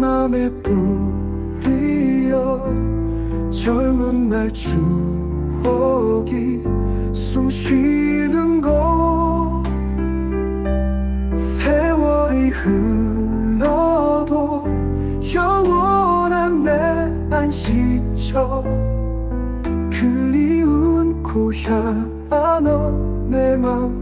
맘에 뿌리어 젊은 날 추억이 숨 쉬는 곳 세월이 흘러도 영원한 내 안식처. 그리운 고향 안어 내맘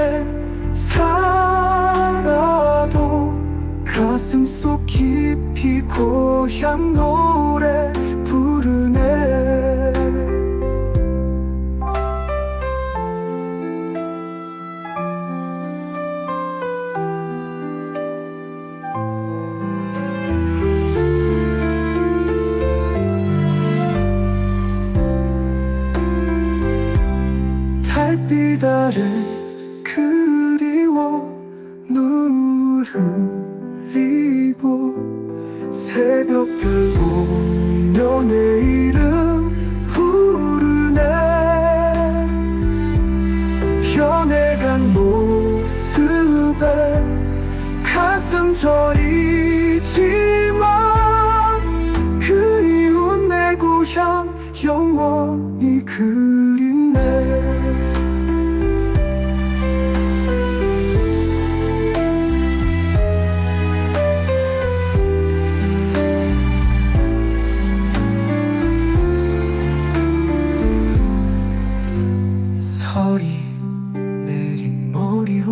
곁에 살아도 가슴 속 깊이 고향 노래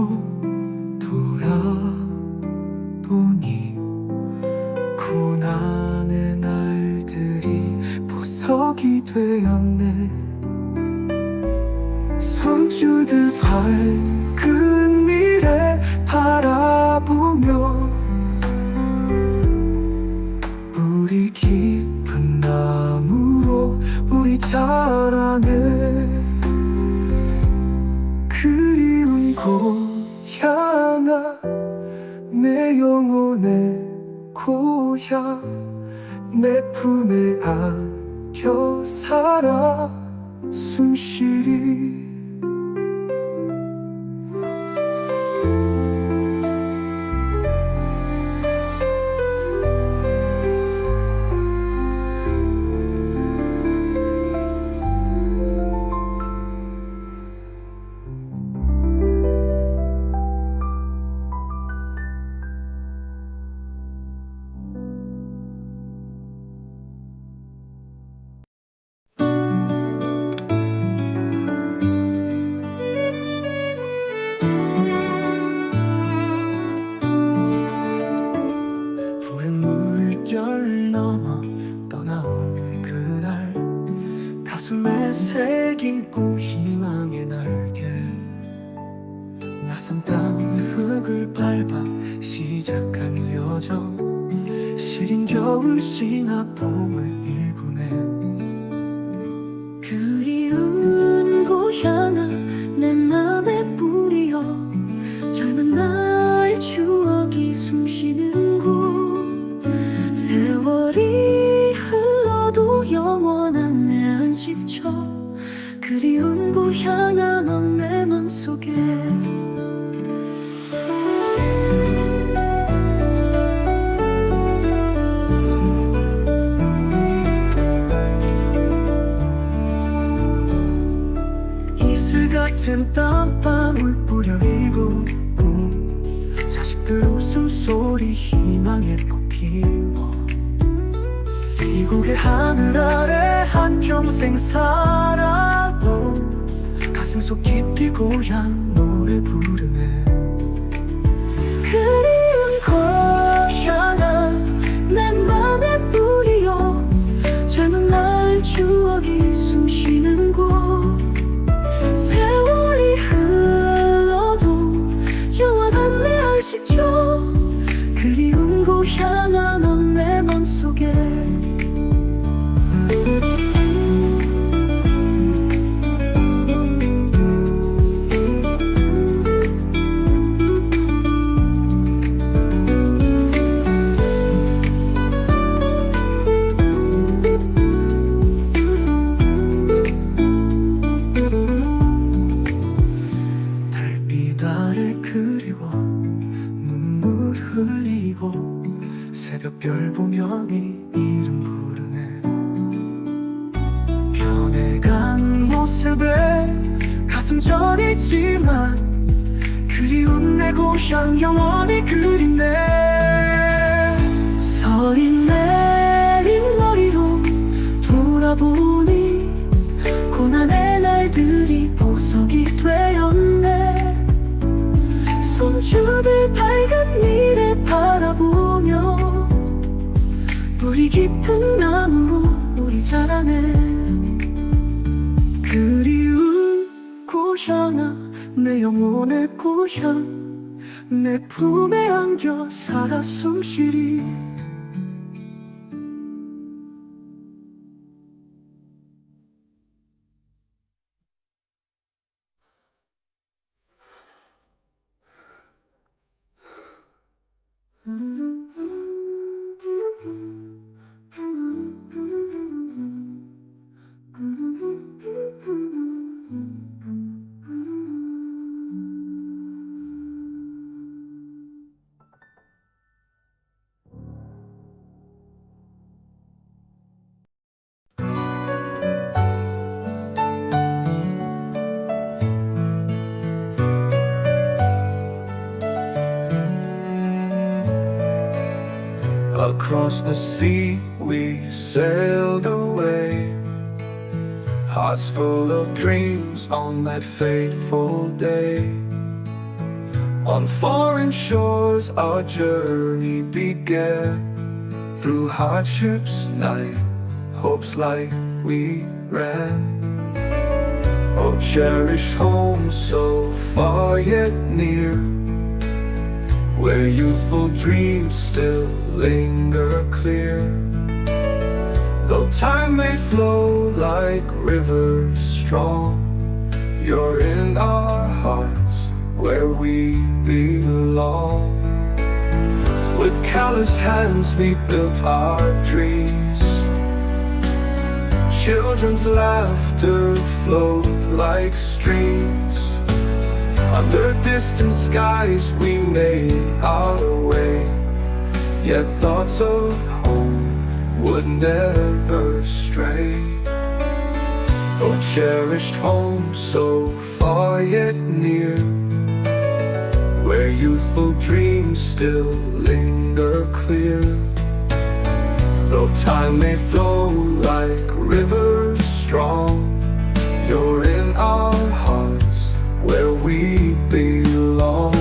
know 긴 꿈 희망의 날개 낯선 땅의 흙을 밟아 시작한 여정 시린 겨울 지나 봄을 같은 땀방울 뿌려 일고 자식들 웃음소리 희망의 꽃피워 미국의 하늘 아래 한평생 살아도 가슴 속 깊이 고향 노래 부르네. 자라네 그리운 고향아 내 영혼의 고향 내 품에 안겨 살아 숨쉬리 Across the sea we sailed away. Hearts full of dreams on that fateful day. On foreign shores our journey began. Through hardships night, hopes like we ran. Oh cherished home so far yet near where youthful dreams still linger clear. Though time may flow like rivers strong, you're in our hearts where we belong. With callous hands we built our dreams. Children's laughter flowed like streams. Under distant skies we made our way Yet thoughts of home would never stray. Oh cherished home so far yet near Where youthful dreams still linger clear. Though time may flow like rivers strong You're in our hearts where we belong.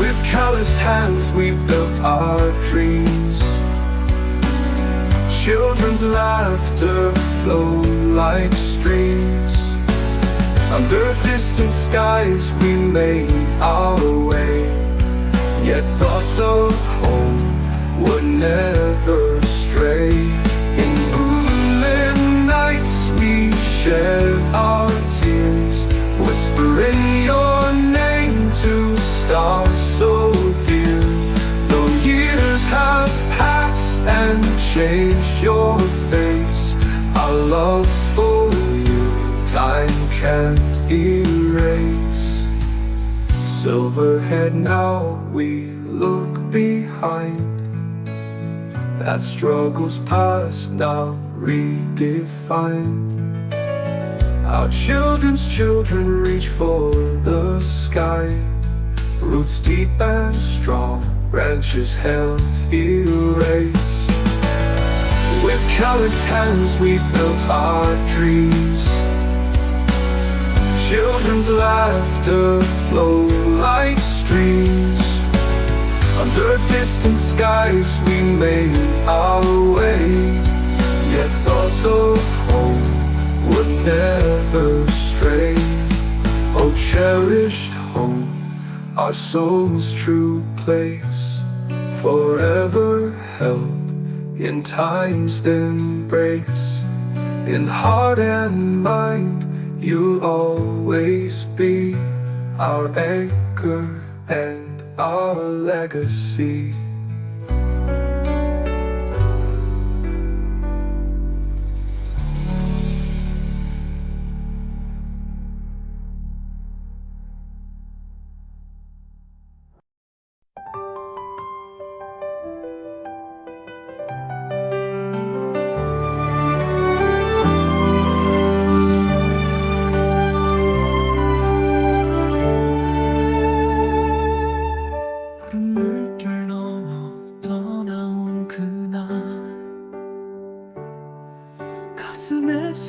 With callous hands we built our dreams. Children's laughter flowed like streams. Under distant skies we made our way. Yet thoughts of home would never stray. In moonlit nights we shed our whispering your name to stars so dear. Though years have passed and changed your face, our love for you time can't erase. Silverhead now we look behind that struggles past now redefined. Our children's children reach for the sky, roots deep and strong, branches held erase. With calloused hands we built our dreams. Children's laughter flowed like streams. Under distant skies we made our way Yet thoughts of home never stray Oh cherished home, our soul's true place Forever held in time's embrace In heart and mind you'll always be Our anchor and our legacy.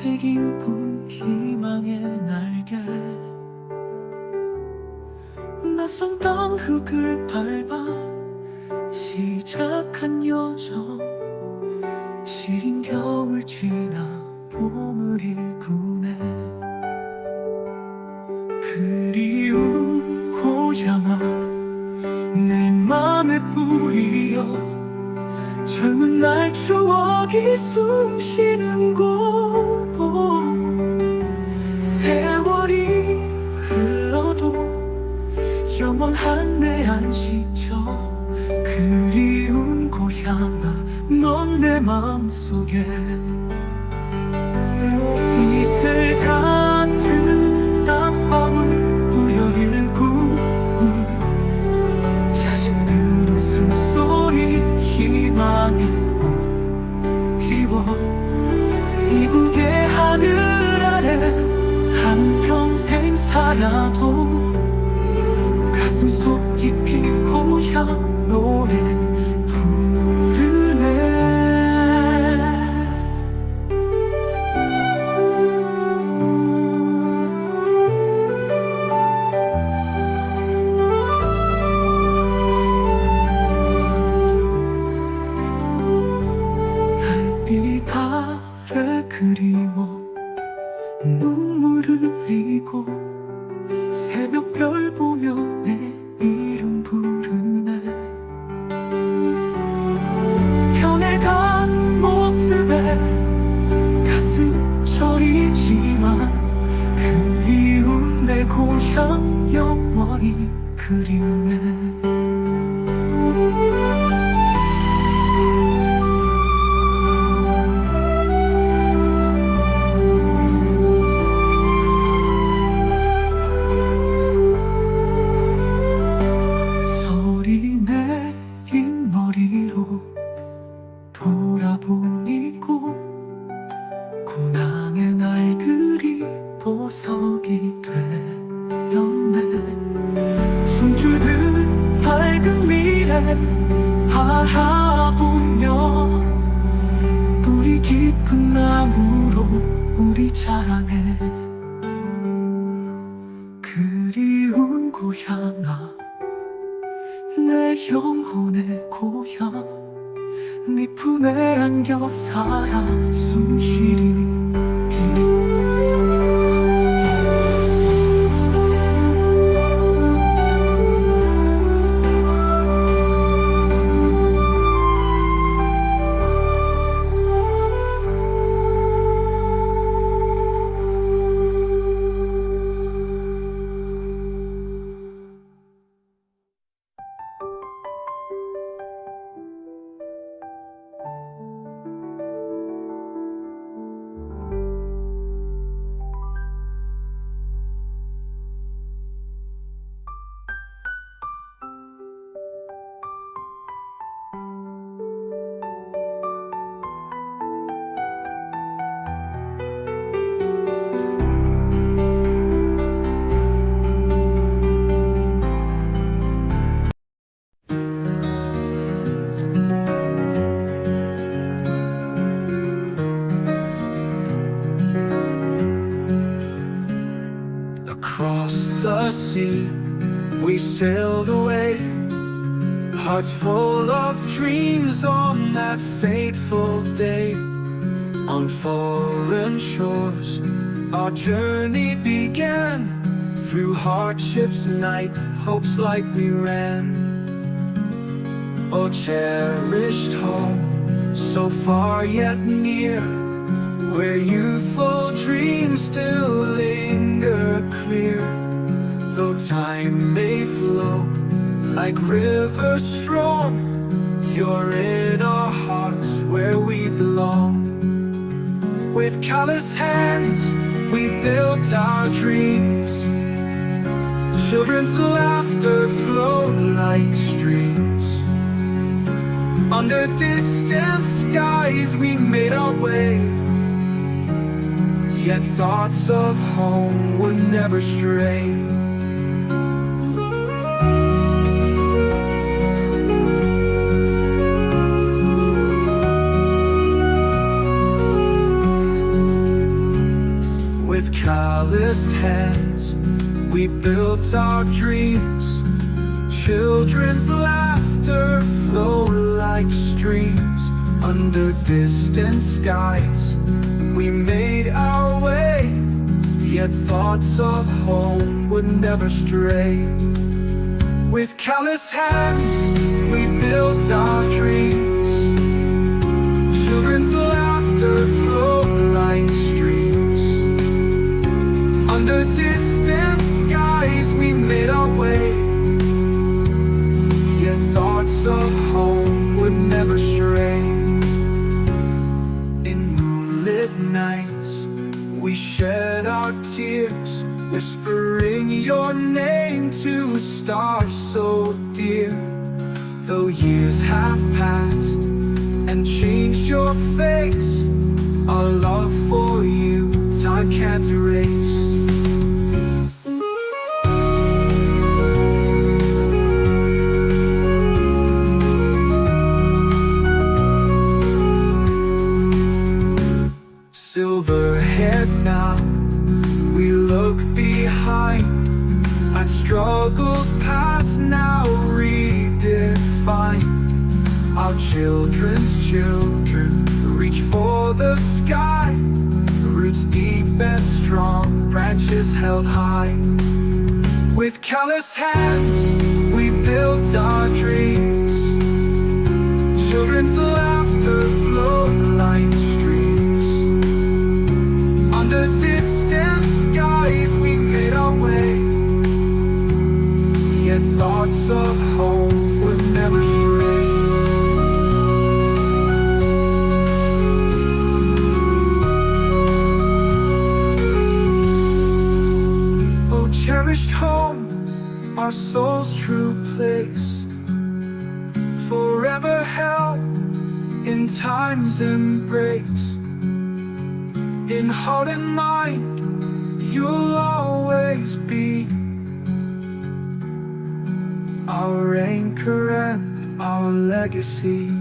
새긴 꿈 희망의 날개. 낯선 땅 흙을 밟아 시작한 여정. 시린 겨울 지나 봄을 일구네. 그리운 고향아 내 맘에 뿌리어 젊은 날 추억이 숨쉬는 곳 고향아 넌 내 마음속에. 이슬 같은 낮밤을 우여 일구고 자식들 웃음소리 희망의 꽃 피워. 이국의 하늘 아래 한평생 살아도 가슴 속 깊이 고향 노래 Hearts full of dreams on that fateful day. On foreign shores, our journey began. Through hardships, night, hopes like we ran. Oh, cherished home, so far yet near where youthful dreams still linger clear. Though time may flow like rivers strong, you're in our hearts where we belong. With callous hands, we built our dreams. Children's laughter flowed like streams. Under distant skies, we made our way. Yet thoughts of home would never stray. Our dreams. Children's laughter flow like streams under distant skies. We made our way, yet thoughts of home would never stray. With calloused hands, we built our dreams. Thoughts of home would never stray. In moonlit nights, we shed our tears, whispering your name to a star so dear. Though years have passed and changed your face, our love for you time can't erase. Struggles past now redefined. Our children's children reach for the sky, roots deep and strong, branches held high. With calloused hands, we built our dreams. Children's laughter flowed like thoughts of home would never stray. Oh, cherished home, our soul's true place. Forever held in time's embrace. In heart and mind, you'll always be our anchor and our legacy.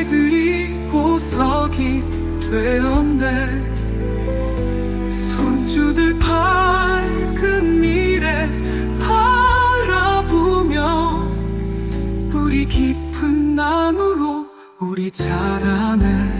그들이 보석이 되었네. 손주들 밝은 미래 바라보며 우리 깊은 나무로 우리 자라네.